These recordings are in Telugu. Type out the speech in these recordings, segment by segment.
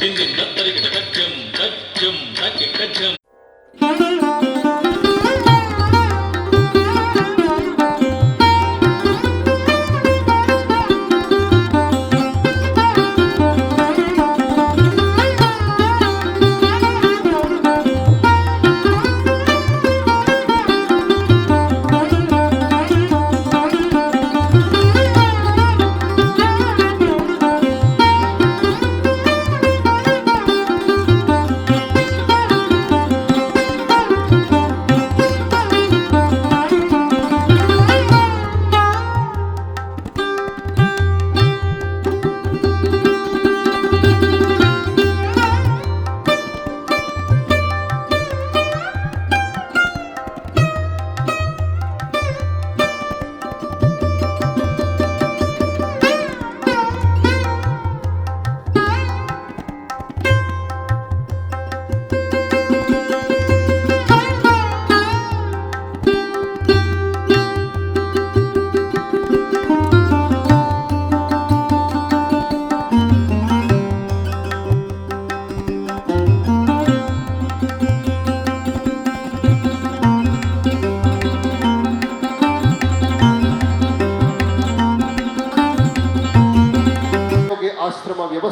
Bienvenido.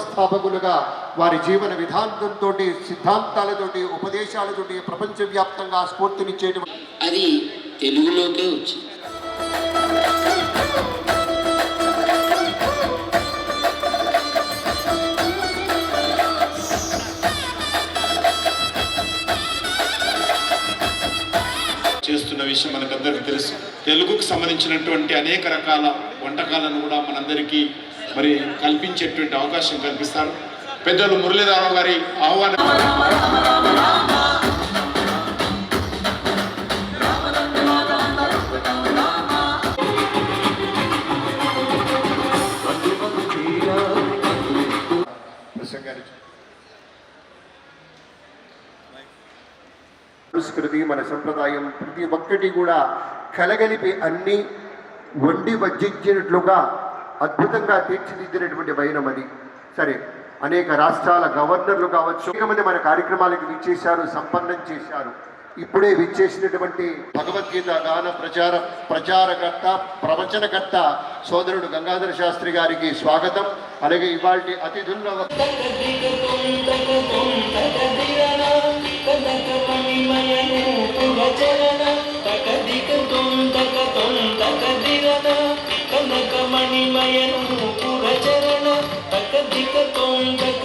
వ్యవస్థాపకులుగా వారి జీవన విధానంతో సిద్ధాంతాలతోటి ఉపదేశాలతోటి ప్రపంచవ్యాప్తంగా స్ఫూర్తినిచ్చేటువంటి అది తెలుగులోకే వచ్చింది. చేస్తున్న విషయం మనకందరికీ తెలుసు. తెలుగుకు సంబంధించినటువంటి అనేక రకాల వంటకాలను కూడా మనందరికీ మరి కల్పించేటువంటి అవకాశం కల్పిస్తారు. పెద్దలు మురళీధరరావు గారి ఆహ్వానం సంస్కృతి మన సంప్రదాయం ప్రతి ఒక్కటి కూడా కలగలిపి అన్ని వండి వజ్జించినట్లుగా అద్భుతంగా తీర్చిదిద్దినటువంటి వైనం అది సరే అనేక రాష్ట్రాల గవర్నర్లు కావచ్చు అనేకమంది మన కార్యక్రమాలకు విచ్చేశారు సంపన్నం చేశారు ఇప్పుడే విచ్చేసినటువంటి భగవద్గీత గాన ప్రచార ప్రచారకర్త ప్రవచనకర్త సోదరుడు గంగాధర శాస్త్రి గారికి స్వాగతం అలాగే ఇవాళ అతిథుల్లో ఒక కనకమణిమయను పురచరణ తక దిక తోందక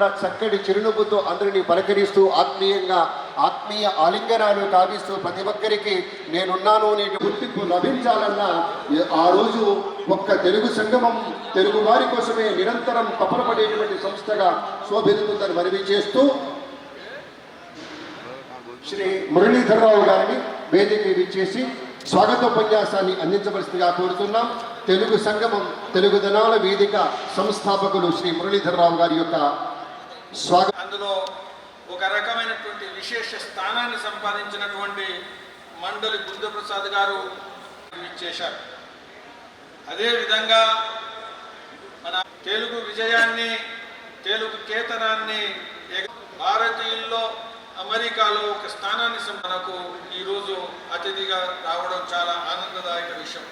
కూడా చక్కటి చిరునవ్వుతో అందరినీ పలకరిస్తూ ఆత్మీయంగా ఆత్మీయ ఆలింగనాలు కావిస్తూ ప్రతి ఒక్కరికి నేనున్నాను అనే గుర్తింపు లభించాలన్నా ఆ రోజు ఒక్క తెలుగు సంగమం తెలుగు వారి కోసమే నిరంతరం తపనపడేటువంటి సంస్థగా శోభిల్లుతుందని మనవి చేస్తూ శ్రీ మురళీధరరావు గారిని వేదిక ఇచ్చేసి స్వాగతోపన్యాసాన్ని అందించవలసిందిగా కోరుతున్నాం. తెలుగు సంగమం తెలుగు దినాల వేదిక సంస్థాపకులు శ్రీ మురళీధరరావు గారి యొక్క స్వాగతం అందులో ఒక రకమైనటువంటి విశేష స్థానాన్ని సంపాదించినటువంటి మండలి బుద్ధప్రసాద్ గారు ఇచ్చేశారు. అదేవిధంగా మన తెలుగు విజయాన్ని తెలుగు కేతనాన్ని ఎగ- భారతీయుల్లో అమెరికాలో ఒక స్థానాన్ని మనకు ఈరోజు అతిథిగా రావడం చాలా ఆనందదాయక విషయం.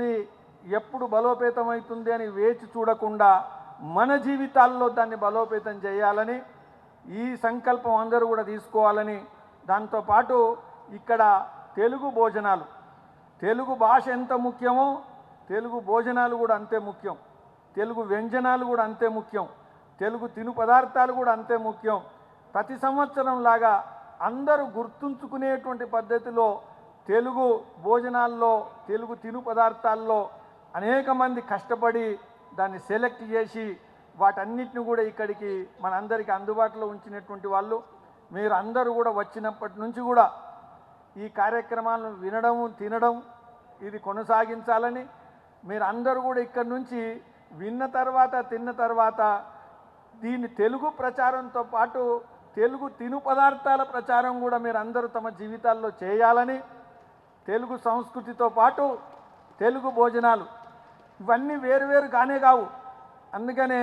ఎప్పుడు ఎప్పుడు బలోపేతం అవుతుంది అని వేచి చూడకుండా మన జీవితాల్లో దాన్ని బలోపేతం చేయాలని ఈ సంకల్పం అందరూ కూడా తీసుకోవాలని దాంతోపాటు ఇక్కడ తెలుగు భోజనాలు. తెలుగు భాష ఎంత ముఖ్యమో తెలుగు భోజనాలు కూడా అంతే ముఖ్యం. తెలుగు వ్యంజనాలు కూడా అంతే ముఖ్యం. తెలుగు తిను పదార్థాలు కూడా అంతే ముఖ్యం. ప్రతి సంవత్సరం లాగా అందరూ గుర్తుంచుకునేటువంటి పద్ధతిలో తెలుగు భోజనాల్లో తెలుగు తిను పదార్థాల్లో అనేక మంది కష్టపడి దాన్ని సెలెక్ట్ చేసి వాటన్నిటిని కూడా ఇక్కడికి మనందరికీ అందుబాటులో ఉంచినటువంటి వాళ్ళు. మీరు అందరూ కూడా వచ్చినప్పటి నుంచి కూడా ఈ కార్యక్రమాలను వినడం తినడం ఇది కొనసాగించాలని మీరు అందరూ కూడా ఇక్కడి నుంచి విన్న తర్వాత తిన్న తర్వాత దీని తెలుగు ప్రచారంతో పాటు తెలుగు తిను పదార్థాల ప్రచారం కూడా మీరు అందరూ తమ జీవితాల్లో చేయాలని తెలుగు సంస్కృతితో పాటు తెలుగు భోజనాలు ఇవన్నీ వేరువేరు కానే కావు. అందుకనే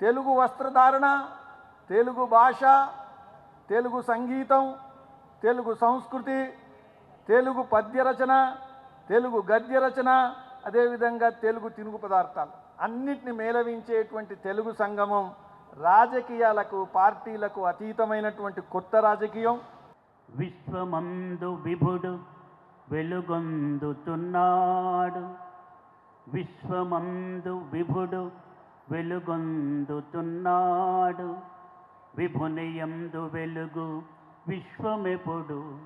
తెలుగు వస్త్రధారణ తెలుగు భాష తెలుగు సంగీతం తెలుగు సంస్కృతి తెలుగు పద్య రచన తెలుగు గద్య రచన అదేవిధంగా తెలుగు తినుగు పదార్థాలు అన్నిటిని మేళవించేటువంటి తెలుగు సంగమం రాజకీయాలకు పార్టీలకు అతీతమైనటువంటి కొత్త రాజకీయం. విశ్వమందు విభుడు వెలుగొందుతున్నాడు. విశ్వమందు విభుడు వెలుగొందుతున్నాడు. విభునియందు వెలుగు విశ్వమెపుడు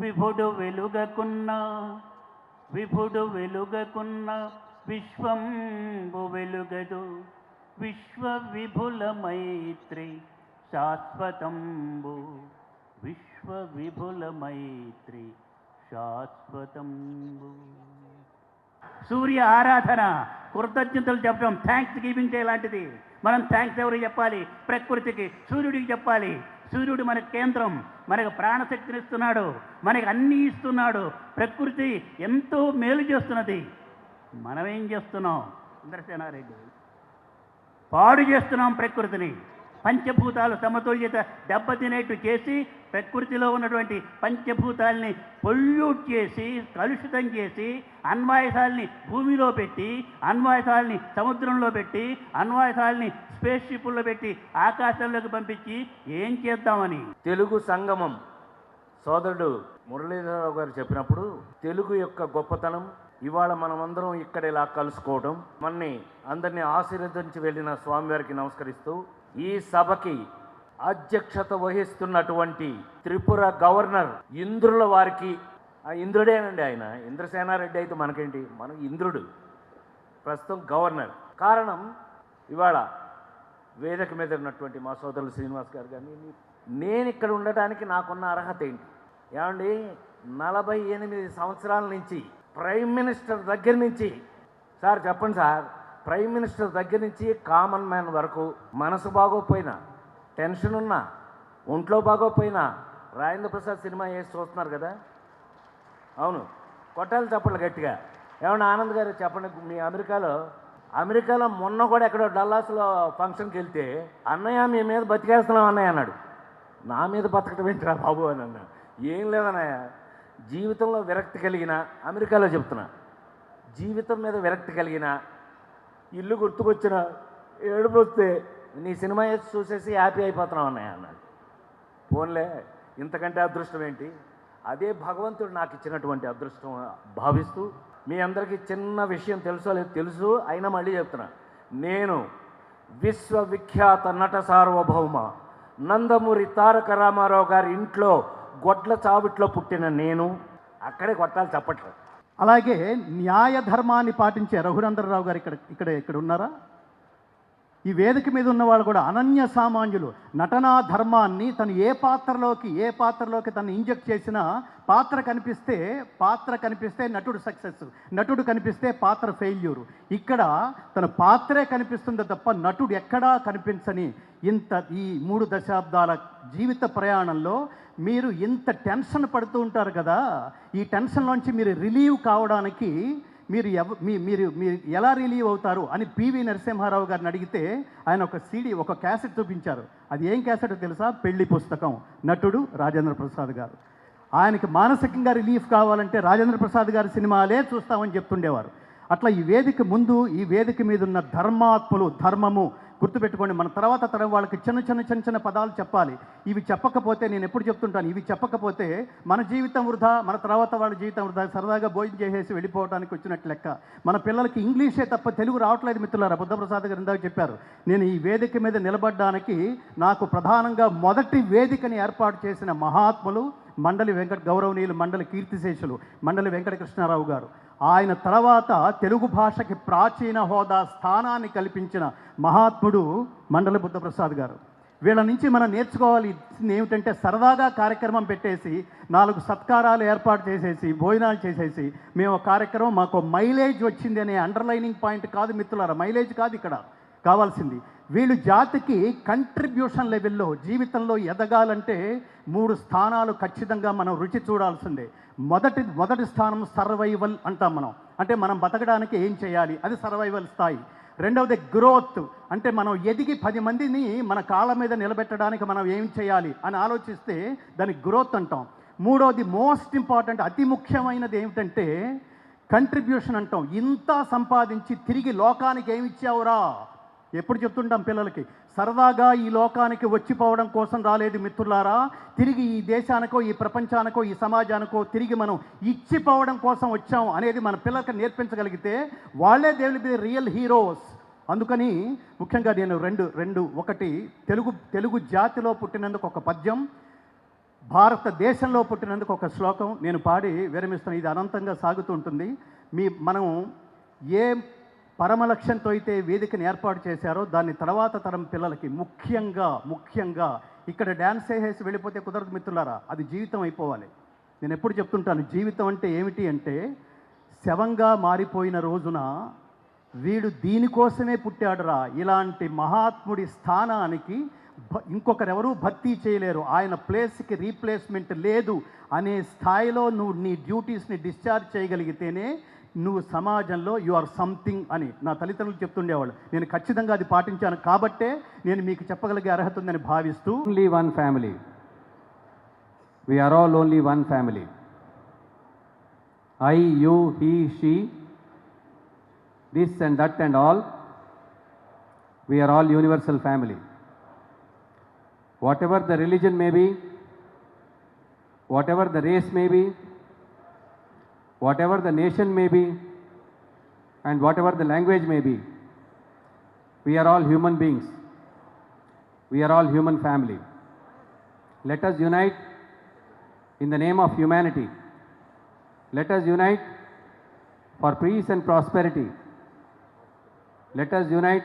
విభుడు వెలుగకున్న విభుడు వెలుగకున్న విశ్వంబు వెలుగదు. విశ్వ విభుల మైత్రి శాశ్వతంబు. విశ్వ విభుల మైత్రి శాశ్వతం. సూర్య ఆరాధన కృతజ్ఞతలు చెప్పడం థ్యాంక్స్ గివింగ్ డే లాంటిది. మనం థ్యాంక్స్ ఎవరికి చెప్పాలి? ప్రకృతికి సూర్యుడికి చెప్పాలి. సూర్యుడు మన కేంద్రం మనకు ప్రాణశక్తిని ఇస్తున్నాడు మనకి అన్నీ ఇస్తున్నాడు. ప్రకృతి ఎంతో మేలు చేస్తున్నది. మనమేం చేస్తున్నాం? ఇంద్రసేనారెడ్డి పాడు చేస్తున్నాం ప్రకృతిని. పంచభూతాలు సమతుల్యత దెబ్బతినేట్టు చేసి ప్రకృతిలో ఉన్నటువంటి పంచభూతాల్ని పొల్యూట్ చేసి కలుషితం చేసి అన్వాయసాల్ని భూమిలో పెట్టి అన్వాయసాల్ని సముద్రంలో పెట్టి అన్వాయసాల్ని స్పేస్ షిప్పుల్లో పెట్టి ఆకాశంలోకి పంపించి ఏం చేద్దామని? తెలుగు సంగమం. సోదరుడు మురళీధరరావు గారు చెప్పినప్పుడు తెలుగు యొక్క గొప్పతనం ఇవాళ మనమందరం ఇక్కడ ఇలా కలుసుకోవడం మనని అందరినీ ఆశీర్వదించి వెళ్ళిన స్వామివారికి నమస్కరిస్తూ ఈ సభకి అధ్యక్షత వహిస్తున్నటువంటి త్రిపుర గవర్నర్ ఇంద్రుల వారికి ఆ ఇంద్రుడేనండి ఆయన. ఇంద్రసేనారెడ్డి అయితే మనకేంటి? మనం ఇంద్రుడు. ప్రస్తుతం గవర్నర్. కారణం ఇవాళ వేదిక మీద ఉన్నటువంటి మా సోదరులు శ్రీనివాస్ గారు కానీ నేను ఇక్కడ ఉండటానికి నాకున్న అర్హత ఏంటి? ఏమండి? నలభై ఎనిమిది సంవత్సరాల నుంచి ప్రైమ్ మినిస్టర్ దగ్గర నుంచి సార్ చెప్పండి సార్ ప్రైమ్ మినిస్టర్ దగ్గర నుంచి కామన్ మ్యాన్ వరకు మనసు బాగోపోయినా టెన్షన్ ఉన్నా ఒంట్లో బాగోపోయినా రాజేంద్ర ప్రసాద్ సినిమా వేసి చూస్తున్నారు కదా? అవును. కొట్టాలి చెప్పండి గట్టిగా. ఏమన్నా ఆనంద్ గారు చెప్పండి మీ అమెరికాలో అమెరికాలో మొన్న కూడా ఎక్కడో డల్లాస్లో ఫంక్షన్కి వెళ్తే అన్నయ్య మీ మీద బతికేస్తున్నాం అన్నయ్య అన్నాడు. నా మీద బతకటం ఏంటిరా బాబు అని అన్నా. ఏం లేదన్నయ్య. జీవితంలో విరక్తి కలిగిన అమెరికాలో చెప్తున్నా జీవితం మీద విరక్తి కలిగిన ఇల్లు గుర్తుకొచ్చిన ఏడుపు వస్తే నీ సినిమా వేసి చూసేసి హ్యాపీ అయిపోతున్నావు అన్నయ్య అన్నాడు. ఫోన్లే ఇంతకంటే అదృష్టం ఏంటి? అదే భగవంతుడు నాకు ఇచ్చినటువంటి అదృష్టం భావిస్తూ మీ అందరికీ చిన్న విషయం తెలుసో లేదు తెలుసు అయినా మళ్ళీ చెప్తున్నా. నేను విశ్వవిఖ్యాత నట సార్వభౌమ నందమూరి తారక రామారావు గారి ఇంట్లో గొడ్ల చావిట్లో పుట్టిన నేను. అక్కడే కొట్టాలి చెప్పట్లేదు అలాగే న్యాయ ధర్మాన్ని పాటించే రఘునందరరావు గారు ఇక్కడ ఇక్కడ ఇక్కడ ఉన్నారా? ఈ వేదిక మీద ఉన్న వాళ్ళు కూడా అనన్య సామాన్యులు. నటనా ధర్మాన్ని తను ఏ పాత్రలోకి ఏ పాత్రలోకి తను ఇంజెక్ట్ చేసినా పాత్ర కనిపిస్తే పాత్ర కనిపిస్తే నటుడు సక్సెస్ నటుడు కనిపిస్తే పాత్ర ఫెయిల్యూరు. ఇక్కడ తన పాత్రే కనిపిస్తుంది తప్ప నటుడు ఎక్కడా కనిపించని ఇంత ఈ మూడు దశాబ్దాల జీవిత ప్రయాణంలో మీరు ఇంత టెన్షన్ పడుతూ ఉంటారు కదా ఈ టెన్షన్లోంచి మీరు రిలీవ్ కావడానికి మీరు ఎవ మీ మీరు మీరు ఎలా రిలీవ్ అవుతారు అని పివి నరసింహారావు గారిని అడిగితే ఆయన ఒక సీడీ ఒక క్యాసెట్ చూపించారు. అది ఏం క్యాసెట్ తెలుసా? పెళ్ళి పుస్తకం. నటుడు రాజేంద్ర ప్రసాద్ గారు. ఆయనకి మానసికంగా రిలీఫ్ కావాలంటే రాజేంద్ర ప్రసాద్ గారి సినిమాలే చూస్తామని చెప్తుండేవారు. అట్లా ఈ వేదిక ముందు ఈ వేదిక మీద ఉన్న ధర్మాత్ములు ధర్మము గుర్తుపెట్టుకోండి. మన తర్వాత తరం వాళ్ళకి చిన్న చిన్న చిన్న చిన్న పదాలు చెప్పాలి. ఇవి చెప్పకపోతే నేను ఎప్పుడు చెప్తుంటాను ఇవి చెప్పకపోతే మన జీవితం వృధా మన తర్వాత వాళ్ళ జీవితం వృధా సరదాగా భోజనం చేసేసి వెళ్ళిపోవడానికి వచ్చినట్టు లెక్క. మన పిల్లలకి ఇంగ్లీషే తప్ప తెలుగు రావట్లేదు మిత్రులారా బుద్ధప్రసాద్ గారు ఇందాక చెప్పారు. నేను ఈ వేదిక మీద నిలబడడానికి నాకు ప్రధానంగా మొదటి వేదికని ఏర్పాటు చేసిన మహాత్ములు మండలి వెంకట గౌరవనీయులు మండలి కీర్తిశేషులు మండలి వెంకటకృష్ణారావు గారు. ఆయన తర్వాత తెలుగు భాషకి ప్రాచీన హోదా స్థానాన్ని కల్పించిన మహాత్ముడు మండల బుద్ధప్రసాద్ గారు. వీళ్ళ నుంచి మనం నేర్చుకోవాలి. ఏమిటంటే సరదాగా కార్యక్రమం పెట్టేసి నాలుగు సత్కారాలు ఏర్పాటు చేసేసి భోజనాలు చేసేసి మేము కార్యక్రమం మాకు మైలేజ్ వచ్చింది అనే అండర్లైనింగ్ పాయింట్ కాదు మిత్రులారా మైలేజ్ కాదు ఇక్కడ. కావాల్సింది. వీళ్ళు జాతికి కంట్రిబ్యూషన్ లెవెల్లో జీవితంలో ఎదగాలంటే మూడు స్థానాలు ఖచ్చితంగా మనం రుచి చూడాల్సిందే. మొదటి మొదటి స్థానం సర్వైవల్ అంటాం మనం. అంటే మనం బతకడానికి ఏం చేయాలి? అది సర్వైవల్ స్థాయి. రెండవది గ్రోత్ అంటే మనం ఎదిగి పది మందిని మన కాళ్ళ మీద నిలబెట్టడానికి మనం ఏం చేయాలి అని ఆలోచిస్తే దానికి గ్రోత్ అంటాం. మూడవది మోస్ట్ ఇంపార్టెంట్ అతి ముఖ్యమైనది ఏమిటంటే కంట్రిబ్యూషన్ అంటాం. ఇంత సంపాదించి తిరిగి లోకానికి ఏమి ఇచ్చావురా? ఎప్పుడు చెప్తుంటాం పిల్లలకి? సరదాగా ఈ లోకానికి వచ్చిపోవడం కోసం రాలేదు మిత్రులారా. తిరిగి ఈ దేశానికో ఈ ప్రపంచానికో ఈ సమాజానికో తిరిగి మనం ఇచ్చిపోవడం కోసం వచ్చాం అనేది మన పిల్లలకి నేర్పించగలిగితే వాళ్ళే దేవుని బి రియల్ హీరోస్. అందుకని ముఖ్యంగా నేను రెండు రెండు ఒకటి తెలుగు తెలుగు జాతిలో పుట్టినందుకు ఒక పద్యం భారతదేశంలో పుట్టినందుకు ఒక శ్లోకం నేను పాడి విరమిస్తాను ఇది అనంతంగా సాగుతూ ఉంటుంది. మీ మనం ఏ పరమ లక్ష్యంతో అయితే వేదికను ఏర్పాటు చేశారో దాన్ని తర్వాత తరం పిల్లలకి ముఖ్యంగా ముఖ్యంగా ఇక్కడ డ్యాన్స్ వేసేసి వెళ్ళిపోతే కుదరదు మిత్రులారా అది జీవితం అయిపోవాలి. నేను ఎప్పుడు చెప్తుంటాను జీవితం అంటే ఏమిటి అంటే శవంగా మారిపోయిన రోజున వీడు దీనికోసమే పుట్టాడురా ఇలాంటి మహాత్ముడి స్థానానికి ఇంకొకరెవరూ భర్తీ చేయలేరు ఆయన ప్లేస్కి రీప్లేస్మెంట్ లేదు అనే స్థాయిలో నువ్వు నీ డ్యూటీస్ని డిశ్చార్జ్ చేయగలిగితేనే నువ్వు సమాజంలో యు ఆర్ సంథింగ్ అని. నా తల్లిదండ్రులు చెప్తుండేవాళ్ళు నేను ఖచ్చితంగా అది పాటించాను కాబట్టే నేను మీకు చెప్పగలిగే అర్హత ఉందని భావిస్తూ. Only one family we are all only one family I you he she this and that and all we are all universal family whatever the religion may be whatever the race may be whatever the nation may be, and whatever the language may be, we are all human beings. We are all human family. Let us unite in the name of humanity. Let us unite for peace and prosperity. Let us unite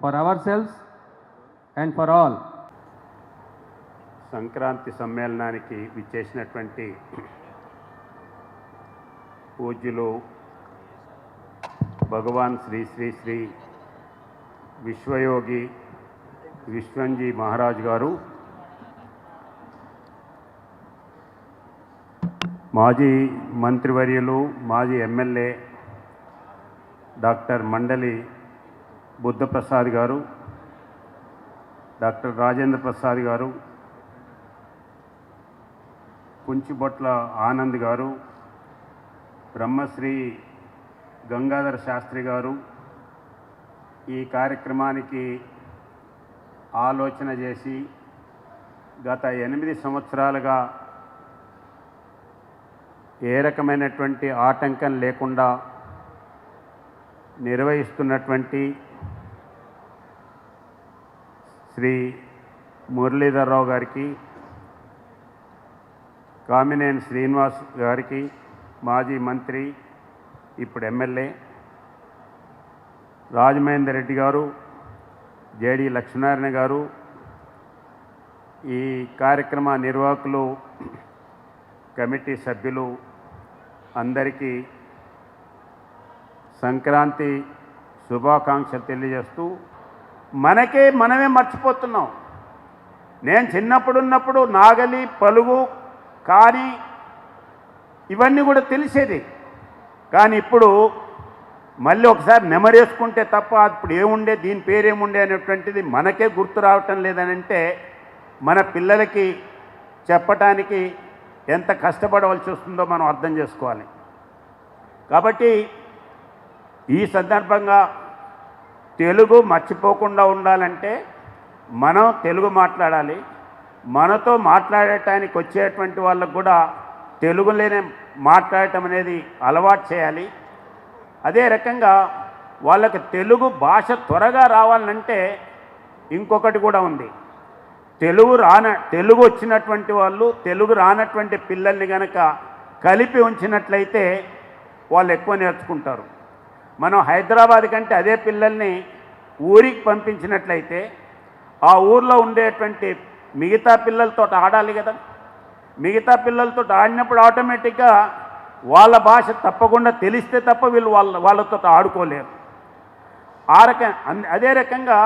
for ourselves and for all. Sankranti సమ్మేళనానికి విచ్చేసినటువంటి పూజ్యులు భగవాన్ శ్రీ శ్రీ శ్రీ విశ్వయోగి విశ్వంజీ మహారాజ్ గారు మాజీ మంత్రివర్యులు మాజీ ఎమ్మెల్యే డాక్టర్ మండలి బుద్ధప్రసాద్ గారు డాక్టర్ రాజేంద్ర ప్రసాద్ గారు కుంచిబొట్ల ఆనంద్ గారు బ్రహ్మశ్రీ గంగాధర శాస్త్రి గారు ఈ కార్యక్రమానికి ఆలోచన చేసి గత ఎనిమిది సంవత్సరాలుగా ఏ రకమైనటువంటి ఆటంకం లేకుండా నిర్వహిస్తున్నటువంటి శ్రీ మురళీధర్రావు గారికి కామినేని శ్రీనివాస్ గారికి మాజీ మంత్రి ఇప్పుడు ఎమ్మెల్యే రాజమహేందర్ రెడ్డి గారు జేడి లక్ష్మీనారాయణ గారు ఈ కార్యక్రమ నిర్వాహకులు కమిటీ సభ్యులు అందరికీ సంక్రాంతి శుభాకాంక్షలు తెలియజేస్తూ మనకే మనమే మర్చిపోతున్నాం. నేను చిన్నప్పుడు ఉన్నప్పుడు నాగలి పలుగు కానీ ఇవన్నీ కూడా తెలిసేది. కానీ ఇప్పుడు మళ్ళీ ఒకసారి నెమరేసుకుంటే తప్ప ఇప్పుడు ఏముండే దీని పేరేముండే అనేటువంటిది మనకే గుర్తు రావటం లేదని అంటే మన పిల్లలకి చెప్పటానికి ఎంత కష్టపడవలసి వస్తుందో మనం అర్థం చేసుకోవాలి. కాబట్టి ఈ సందర్భంగా తెలుగు మర్చిపోకుండా ఉండాలంటే మనం తెలుగు మాట్లాడాలి. మనతో మాట్లాడటానికి వచ్చేటువంటి వాళ్ళకు కూడా తెలుగులోనే మాట్లాడటం అనేది అలవాటు చేయాలి. అదే రకంగా వాళ్ళకి తెలుగు భాష త్వరగా రావాలంటే ఇంకొకటి కూడా ఉంది. తెలుగు రాన తెలుగు వచ్చినటువంటి వాళ్ళు తెలుగు రానటువంటి పిల్లల్ని కనుక కలిపి ఉంచినట్లయితే వాళ్ళు ఎక్కువ నేర్చుకుంటారు. మనం హైదరాబాద్ కంటే అదే పిల్లల్ని ఊరికి పంపించినట్లయితే ఆ ఊర్లో ఉండేటువంటి మిగతా పిల్లలతో ఆడాలి కదా. మిగతా పిల్లలతో ఆడినప్పుడు ఆటోమేటిక్గా వాళ్ళ భాష తప్పకుండా తెలిస్తే తప్ప వీళ్ళు వాళ్ళ వాళ్ళతో ఆడుకోలేరు. ఆ రకం అన్- అదే రకంగా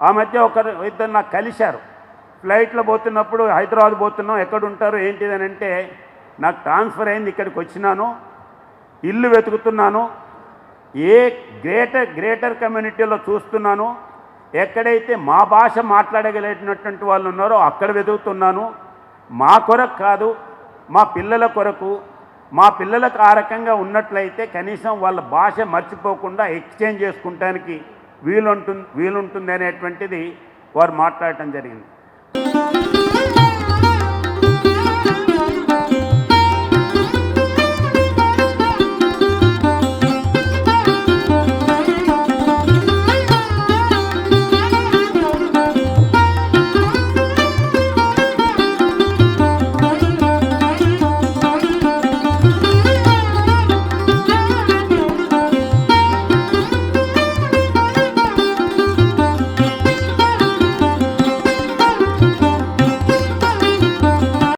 ఆ మధ్య ఒకరు ఇద్దరు నాకు కలిశారు. ఫ్లైట్లో పోతున్నప్పుడు హైదరాబాద్ పోతున్నాం ఎక్కడ ఉంటారు ఏంటిది అని అంటే నాకు ట్రాన్స్ఫర్ అయింది ఇక్కడికి వచ్చినాను ఇల్లు వెతుకుతున్నాను ఏ గ్రేటర్ గ్రేటర్ కమ్యూనిటీలో చూస్తున్నాను ఎక్కడైతే మా భాష మాట్లాడగలిగినటువంటి వాళ్ళు ఉన్నారో అక్కడ వెతుకుతున్నాను మా కొరకు కాదు మా పిల్లల కొరకు. మా పిల్లలకు ఆ రకంగా ఉన్నట్లయితే కనీసం వాళ్ళ భాష మర్చిపోకుండా ఎక్స్చేంజ్ చేసుకుంటానికి వీలుంటుంది వీలుంటుంది అనేటువంటిది వారు మాట్లాడటం జరిగింది.